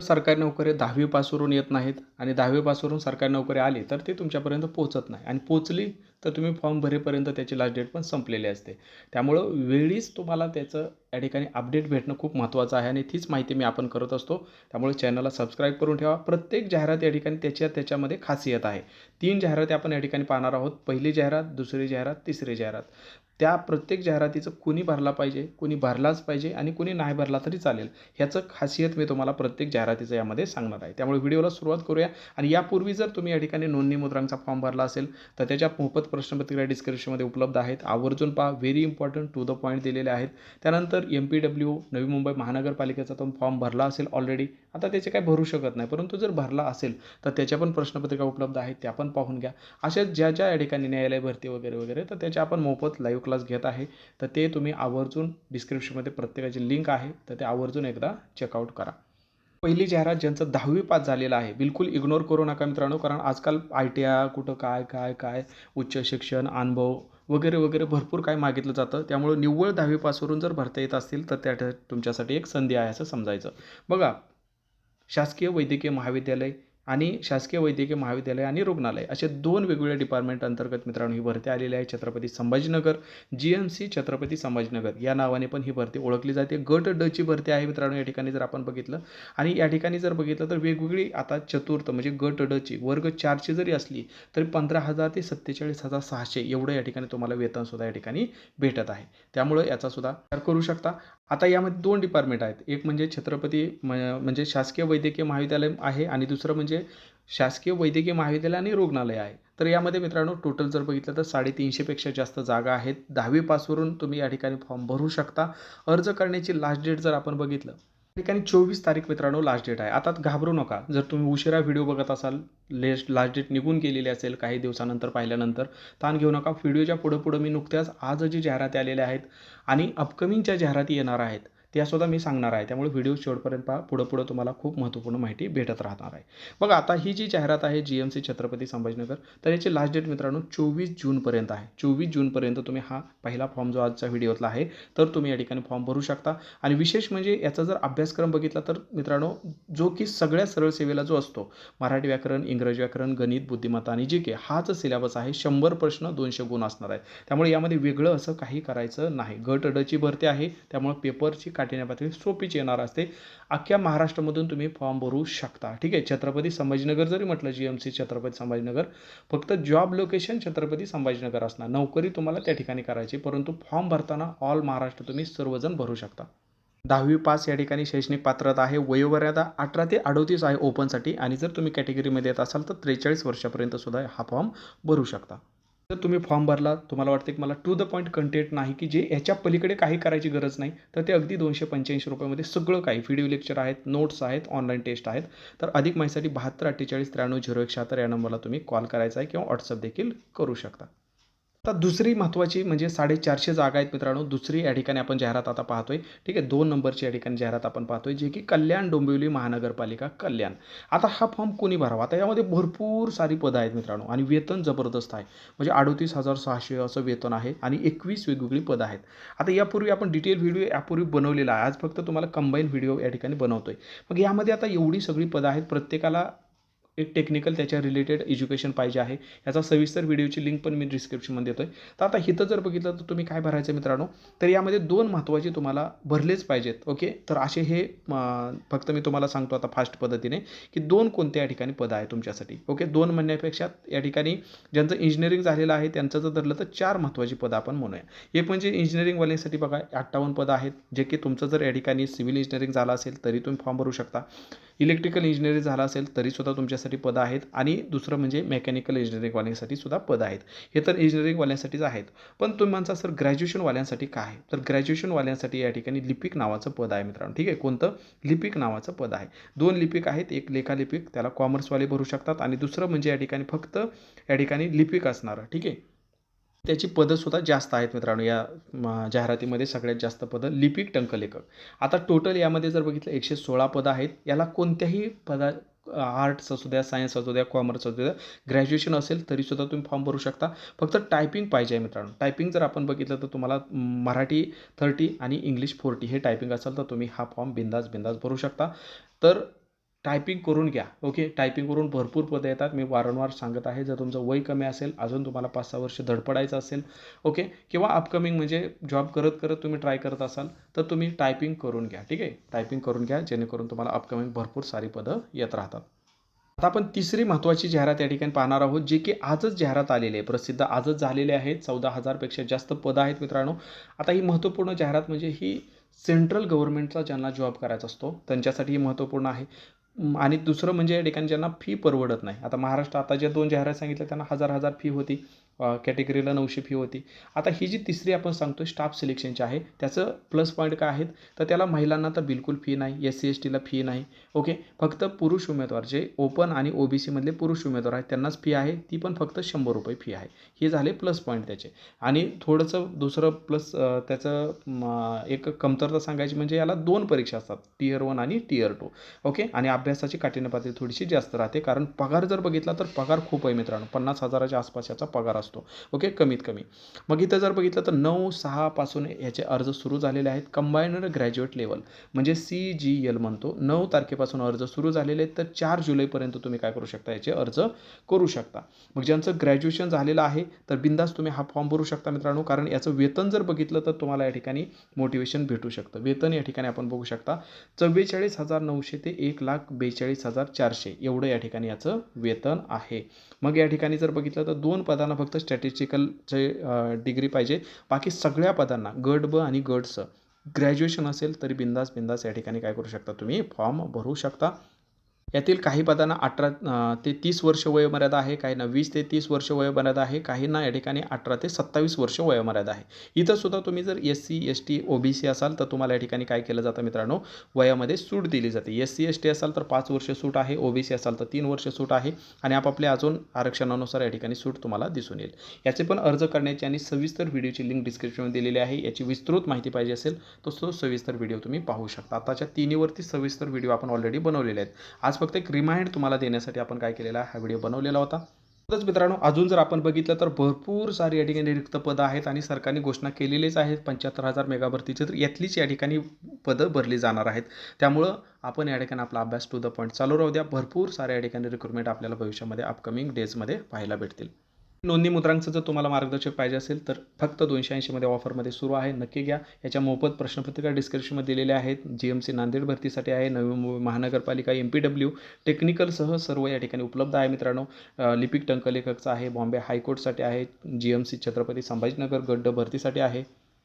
सरकारी नोकरी दहावी पासवरून येत नाहीत आणि दहावीपासून सरकारी नोकरी आली तर ती तुमच्यापर्यंत पोहोचत नाही. आणि पोचली तर तुम्ही फॉर्म भरेपर्यंत त्याची लास्ट डेट पण संपलेली असते. त्यामुळं वेळीच तुम्हाला त्याचं या ठिकाणी अपडेट भेटणं खूप महत्त्वाचं आहे आणि तीच माहिती मी आपण करत असतो. त्यामुळे चॅनलला सबस्क्राईब करून ठेवा. प्रत्येक जाहिरात या ठिकाणी त्याच्या त्याच्यामध्ये खासियत आहे. तीन जाहिराती आपण या ठिकाणी पाहणार आहोत. पहिली जाहिरात दुसरी जाहिरात तिसरी जाहिरात. त्या प्रत्येक जाहिरातीचं कुणी भरला पाहिजे कुणी भरलाच पाहिजे आणि कुणी नाही भरला तरी चालेल. ह्याचं खासियत मी तुम्हाला प्रत्येक जाहिरातीचं यामध्ये सांगणार आहे. त्यामुळे व्हिडिओला सुरुवात करूया आणि यापूर्वी जर तुम्ही या ठिकाणी नोंदणी मुद्रांचा फॉर्म भरला असेल तर त्याच्या मोफत प्रश्नपत्रिका डिस्क्रिप्शनमध्ये उपलब्ध आहेत. आवर्जून पहा. Very important to the point दिलेले आहेत. त्यानंतर M P W Navi Mumbai महानगरपालिकेचा तो फॉर्म भरला असेल ऑलरेडी आता त्याचे काय भरू शकत नाही. परंतु जर भरला असेल तर त्याच्या पण प्रश्नपत्रिका उपलब्ध आहेत. त्या पण पाहून घ्या. अशा ज्या ज्या या ठिकाणी न्यायालय भरती वगैरे वगैरे तर त्याच्या आपण मोफत लाईव्ह क्लास घेत आहे. तर ते तुम्ही आवर्जून डिस्क्रिप्शनमध्ये प्रत्येकाची लिंक आहे. तर ते आवर्जून एकदा चेकआउट करा. पहिली जाहिरात ज्यांचं दहावी पास झालेलं आहे बिलकुल इग्नोर करू नका मित्रांनो कारण आजकाल आय टी आय कुठं काय काय काय उच्च शिक्षण अनुभव वगैरे वगैरे भरपूर काय मागितलं जातं. त्यामुळे निव्वळ दहावी पासवरून जर भरता येत असतील तर त्या तुमच्यासाठी एक संधी आहे असं समजायचं. बघा शासकीय वैद्यकीय महाविद्यालय आणि शासकीय वैद्यकीय महाविद्यालय आणि रुग्णालय असे दोन वेगवेगळ्या डिपार्टमेंट अंतर्गत मित्रांनो ही भरती आलेली आहे. Chhatrapati Sambhajinagar G M C Chhatrapati Sambhajinagar. या नावाने पण ही भरती ओळखली जाते. गट ड ची भरती आहे मित्रांनो या ठिकाणी जर आपण बघितलं. आणि या ठिकाणी जर बघितलं तर वेगवेगळी आता चतुर्थ म्हणजे गट ड ची वर्ग चारची जरी असली तरी पंधरा हजार ते सत्तेचाळीस हजार सहाशे एवढं या ठिकाणी तुम्हाला वेतनसुद्धा या ठिकाणी भेटत आहे. त्यामुळं याचा सुद्धा विचार करू शकता. आता यामध्ये दोन डिपार्टमेंट आहेत. एक म्हणजे छत्रपती म म्हणजे शासकीय वैद्यकीय महाविद्यालय आहे आणि दुसरं म्हणजे शासकीय वैद्यकीय महाविद्यालय आणि रुग्णालय आहे. तर यामध्ये मित्रांनो टोटल जर बघितलं तर साडेतीनशेपेक्षा जास्त जागा आहेत. दहावी पासवरून तुम्ही या ठिकाणी फॉर्म भरू शकता. अर्ज करण्याची लास्ट डेट जर आपण बघितलं ठिकाणी चोवीस तारीख मित्रांनो लास्ट डेट आहे. आता घाबरू नका. जर तुम्ही उशिरा व्हिडिओ बघत असाल लेस्ट लास्ट डेट निघून गेलेली असेल काही दिवसानंतर पाहिल्यानंतर ताण घेऊ नका. व्हिडिओच्या पुढं पुढं मी नुकत्याच आज जी जाहिराती आलेल्या आहेत आणि अपकमिंगच्या जाहिराती येणार आहेत त्यासुद्धा मी सांगणार आहे. त्यामुळे व्हिडिओ शेवटपर्यंत पहा. पुढं पुढं तुम्हाला खूप महत्त्वपूर्ण माहिती भेटत राहणार आहे. बघा आता ही जी जाहिरात आहे G M C Chhatrapati Sambhajinagar तर याची लास्ट डेट मित्रांनो चोवीस जूनपर्यंत आहे. चोवीस जूनपर्यंत तुम्ही हा पहिला फॉर्म जो आजचा व्हिडिओतला आहे तर तुम्ही या ठिकाणी फॉर्म भरू शकता. आणि विशेष म्हणजे याचा जर अभ्यासक्रम बघितला तर मित्रांनो जो की सगळ्या सरळ सेवेला जो असतो मराठी व्याकरण इंग्रजी व्याकरण गणित बुद्धिमत्ता आणि जी के हाच सिलेबस आहे. शंभर प्रश्न दोनशे गुण असणार आहे. त्यामुळे यामध्ये वेगळं असं काही करायचं नाही. गट डची भरती आहे. त्यामुळे पेपरची काठीण्या पातळी सोपीच येणार असते. अख्ख्या महाराष्ट्रामधून तुम्ही फॉर्म भरू शकता. ठीक आहे? छत्रपती संभाजीनगर जरी म्हटलं G M C Chhatrapati Sambhajinagar फक्त जॉब लोकेशन छत्रपती संभाजीनगर असणार. नोकरी तुम्हाला त्या ठिकाणी करायची परंतु फॉर्म भरताना ऑल महाराष्ट्र तुम्ही सर्वजण भरू शकता. दहावी पास या ठिकाणी शैक्षणिक पात्रता आहे. वयोमर्यादा अठरा ते अडोतीस आहे ओपनसाठी आणि जर तुम्ही कॅटेगरीमध्ये येत असाल तर त्रेचाळीस वर्षापर्यंत सुद्धा हा फॉर्म भरू शकता. जर तुम्ही फॉर्म भरला तुम्हाला वाटते की मला टू द पॉईंट कंटेंट नाही की जे याच्या पलीकडे काही करायची गरज नाही तर ते अगदी दोनशे पंच्याऐंशी रुपयामध्ये सगळं काही व्हिडिओ लेक्चर आहेत नोट्स आहेत ऑनलाईन टेस्ट आहेत. तर अधिक माहितीसाठी बहात्तर अठ्ठेचाळीस त्र्याण्णव झिरो एक शहात्तर या नंबरला तुम्ही कॉल करायचा आहे किंवा व्हॉट्सअप देखील करू शकता. आता दुसरी महत्त्वाची म्हणजे साडेचारशे जागा आहेत मित्रांनो. दुसरी या ठिकाणी आपण जाहिरात आता पाहतोय. ठीक आहे दोन नंबरची या ठिकाणी जाहिरात आपण पाहतोय जे की कल्याण डोंबिवली महानगरपालिका कल्याण. आता हा फॉर्म कोणी भरावा? आता यामध्ये भरपूर सारी पदं आहेत मित्रांनो आणि वेतन जबरदस्त आहे. म्हणजे अडोतीस हजार सहाशे असं वेतन आहे आणि एकवीस वेगवेगळी पदं आहेत. आता यापूर्वी आपण डिटेल व्हिडिओ यापूर्वी बनवलेला आहे. आज फक्त तुम्हाला कंबाईन व्हिडिओ या ठिकाणी बनवतोय. मग यामध्ये आता एवढी सगळी पदं आहेत प्रत्येकाला एक टेक्निकल त्याच्या रिलेटेड एज्युकेशन पाहिजे आहे. याचा सविस्तर व्हिडिओची लिंक पण मी डिस्क्रिप्शनमध्ये देतो आहे तर आता इथं जर बघितलं तर तुम्ही काय भरायचं मित्रांनो? तर यामध्ये दोन महत्त्वाचे तुम्हाला भरलेच पाहिजेत ओके तर असे हे फक्त मी तुम्हाला सांगतो आता फास्ट पद्धतीने की दोन कोणत्या या ठिकाणी पदं आहे तुमच्यासाठी ओके दोन म्हणण्यापेक्षा या ठिकाणी ज्यांचं इंजिनिअरिंग झालेलं आहे त्यांचं जर धरलं तर चार महत्त्वाची पदं आपण म्हणूया. एक म्हणजे इंजिनिअरिंगवाल्यांसाठी बघा अठ्ठावन्न पदं आहेत जे की तुमचं जर या ठिकाणी सिव्हिल इंजिनिअरिंग झालं असेल तरी तुम्ही फॉर्म भरू शकता. इलेक्ट्रिकल इंजिनिअरिंग झालं असेल तरीसुद्धा तुमच्यासाठी पदं आहेत आणि दुसरं म्हणजे मेकॅनिकल इंजिनिअरिंगवाल्यांसाठी सुद्धा पदं आहेत. हे तर इंजिनिअरिंगवाल्यांसाठीच आहेत. पण तुम्ही म्हणता सर ग्रॅज्युएशनवाल्यांसाठी काय आहे? तर ग्रॅज्युएशनवाल्यांसाठी या ठिकाणी लिपिक नावाचं पद आहे मित्रांनो. ठीक आहे? कोणतं? लिपिक नावाचं पद आहे. दोन लिपिक आहेत. एक लेखालिपिक त्याला कॉमर्सवाले भरू शकतात आणि दुसरं म्हणजे या ठिकाणी फक्त या ठिकाणी लिपिक असणारं. ठीक आहे? त्याची पदंसुद्धा जास्त आहेत मित्रांनो. या जाहिरातीमध्ये सगळ्यात जास्त पदं लिपिक टंकलेखक. आता टोटल यामध्ये जर बघितलं एकशे सोळा पदं आहेत. याला कोणत्याही पदा आर्ट्स असू द्या सायन्स असू द्या कॉमर्स असू द्या ग्रॅज्युएशन असेल तरीसुद्धा तुम्ही फॉर्म भरू शकता. फक्त टायपिंग पाहिजे आहे मित्रांनो. टायपिंग जर आपण बघितलं तर तुम्हाला मराठी थर्टी आणि इंग्लिश फोर्टी हे टायपिंग असेल तर तुम्ही हा फॉर्म बिंदास बिंदास भरू शकता. तर टायपिंग करून घ्या. ओके टायपिंग करून भरपूर पदं येतात. मी वारंवार सांगत आहे. जर तुमचं वय कमी असेल अजून तुम्हाला पाच सहा वर्ष धडपडायचं असेल ओके किंवा अपकमिंग म्हणजे जॉब करत करत तुम्ही ट्राय करत असाल तर तुम्ही टायपिंग करून घ्या. ठीक आहे? टायपिंग करून घ्या. जेणेकरून तुम्हाला अपकमिंग भरपूर सारी पदं येत राहतात. आता आपण तिसरी महत्त्वाची जाहिरात या ठिकाणी पाहणार आहोत जे की आजच जाहिरात आलेली आहे. प्रसिद्ध आजच झालेले आहेत चौदा हजारपेक्षा जास्त पदं आहेत मित्रांनो. आता ही महत्त्वपूर्ण जाहिरात म्हणजे ही सेंट्रल गव्हर्नमेंटचा ज्यांना जॉब करायचा असतो त्यांच्यासाठी ही महत्त्वपूर्ण आहे. आणि दुसरं म्हणजे या ठिकाणी ज्यांना फी परवडत नाही. आता महाराष्ट्र आता ज्या दोन जाहिरात सांगितल्या त्यांना हजार हजार फी होती. कॅटेगरीला नऊशे फी होती. आता ही जी तिसरी आपण सांगतो स्टाफ सिलेक्शनची आहे त्याचं प्लस पॉईंट काय आहेत? तर त्याला महिलांना तर बिलकुल फी नाही एस सी एस टीला फी नाही. ओके फक्त पुरुष उमेदवार जे ओपन आणि ओ बी सीमधले पुरुष उमेदवार आहेत त्यांनाच फी आहे ती पण फक्त शंभर रुपये फी आहे. हे झाले प्लस पॉईंट त्याचे. आणि थोडंसं दुसरं प्लस त्याचं एक कमतरता सांगायची म्हणजे याला दोन परीक्षा असतात टीयर वन आणि टीयर टू ओके आणि अभ्यासाची काठीण्य पातळी थोडीशी जास्त राहते कारण पगार जर बघितला तर पगार खूप आहे मित्रांनो. पन्नास हजाराच्या आसपास याचा पगार असतो. ओके कमीत कमी. मग इथं जर बघितलं तर नऊ सहापासून याचे अर्ज सुरू झालेले आहेत कंबाईनड ग्रॅज्युएट लेवल म्हणजे सी जी एल म्हणतो. नऊ तारखेपासून अर्ज सुरू झालेले आहेत. तर चार जुलैपर्यंत तुम्ही काय करू शकता? याचे अर्ज करू शकता. मग ज्यांचं ग्रॅज्युएशन झालेलं आहे तर बिंदास तुम्ही हा फॉर्म भरू शकता मित्रांनो. कारण याचं वेतन जर बघितलं तर तुम्हाला या ठिकाणी मोटिवेशन भेटू शकतं. वेतन या ठिकाणी आपण बघू शकता. चव्वेचाळीस हजार नऊशे ते एक लाख बेचाळीस हजार चारशे. एवढं या ठिकाणी याचं वेतन आहे. मग या ठिकाणी जर बघितलं तर दोन पदांना फक्त स्टॅटिस्टिकलचे डिग्री पाहिजे. बाकी सगळ्या पदांना गट ब आणि गट स ग्रॅज्युएशन असेल तरी बिंदास बिंदास या ठिकाणी काय करू शकता तुम्ही? फॉर्म भरू शकता. यातील काही पदांना अठरा ते तीस वर्ष वयोमर्यादा आहे काहींना वीस ते तीस वर्ष वयोमर्यादा आहे काहींना या ठिकाणी अठरा ते सत्तावीस वर्ष वयोमर्यादा आहे. इथं सुद्धा तुम्ही जर S C S T O B C असाल तर तुम्हाला या ठिकाणी काय केलं जातं मित्रांनो? वयामध्ये सूट दिली जाते. एस सी एस टी असाल तर पाच वर्ष सूट आहे ओ बी सी असाल तर तीन वर्ष सूट आहे आणि आपापल्या अजून आरक्षणानुसार या ठिकाणी सूट तुम्हाला दिसून येईल. याचे पण अर्ज करण्याची आणि सविस्तर व्हिडिओची लिंक डिस्क्रिप्शनमध्ये दिलेली आहे. याची विस्तृत माहिती पाहिजे असेल तर तो सविस्तर व्हिडिओ तुम्ही पाहू शकता. आताच्या तिन्हीवरती सविस्तर व्हिडिओ आपण ऑलरेडी बनवलेले आहेत. आज फक्त एक रिमाइंड तुम्हाला देण्यासाठी आपण काय केलेला हा व्हिडिओ बनवलेला होता. तसंच मित्रांनो अजून जर आपण बघितलं तर भरपूर सारी या ठिकाणी रिक्त पदं आहेत आणि सरकारने घोषणा केलेलीच आहेत. पंच्याहत्तर हजार मेगाभरतीचे तर यातलीच या ठिकाणी पदं भरली जाणार आहेत. त्यामुळं आपण या ठिकाणी आपला अभ्यास टू द पॉईंट चालू राहू द्या. भरपूर साऱ्या या ठिकाणी रिक्रुटमेंट आपल्याला भविष्यामध्ये अपकमिंग डेजमध्ये पाहायला भेटतील. नोंदणी मुद्रांचं जर तुम्हाला मार्गदर्शक पाहिजे असेल तर फक्त दोनशे ऐंशीमध्ये ऑफरमध्ये सुरू आहे. नक्की घ्या. याच्या मोफत प्रश्नपत्रिका डिस्क्रिप्शनमध्ये दिलेल्या आहेत. जी एम सी नांदेड भरतीसाठी आहे. नवी मुंबई महानगरपालिका एम पी डब्ल्यू टेक्निकलसह सर्व या ठिकाणी उपलब्ध आहे मित्रांनो. लिपिक टंकलेखकचं आहे. बॉम्बे हायकोर्टसाठी आहे. G M C Chhatrapati Sambhajinagar गड्ड भरतीसाठी आहे.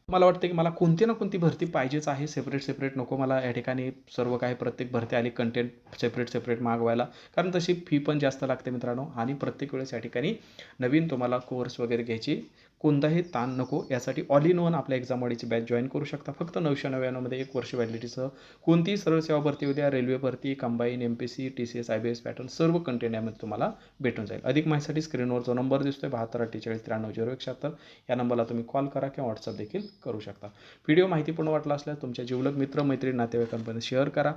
मला वाटतं की मला कोणती ना कोणती भरती पाहिजेच आहे. सेपरेट सेपरेट नको मला या ठिकाणी सर्व काही प्रत्येक भरती आली कंटेंट सेपरेट सेपरेट मागवायला. कारण तशी फी पण जास्त लागते मित्रांनो. आणि प्रत्येक वेळेस या ठिकाणी नवीन तुम्हाला कोर्स वगैरे घ्यायची कोणताही ताण नको. यासाठी ऑल इन वन आपल्या एक्झामवाडीची बॅच जॉईन करू शकता. फक्त नऊशे नव्याण्णवमध्ये एक वर्ष व्हॅलिडिटीसह कोणतीही सरळ सेवा भरती उद्या रेल्वे भरती combine M P C T C S I B S pattern सर्व कंटेंट यामध्ये तुम्हाला भेटून जाईल. अधिक माहितीसाठी स्क्रीनवर जो नंबर दिसतोय बहात्तर अठ्ठेचाळीस त्र्याण्णव झिरो एकशहात्तर या नंबरला तुम्ही कॉल करा किंवा व्हॉट्सअप देखील करू शकता. व्हिडिओ माहितीपूर्ण वाटला असल्यास तुमच्या जिवलग मित्र मैत्रीण नातेवाईकांपर्यंत शेअर करा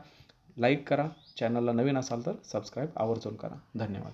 लाईक करा. चॅनलला नवीन असाल तर सबस्क्राईब आवर्जून करा. धन्यवाद.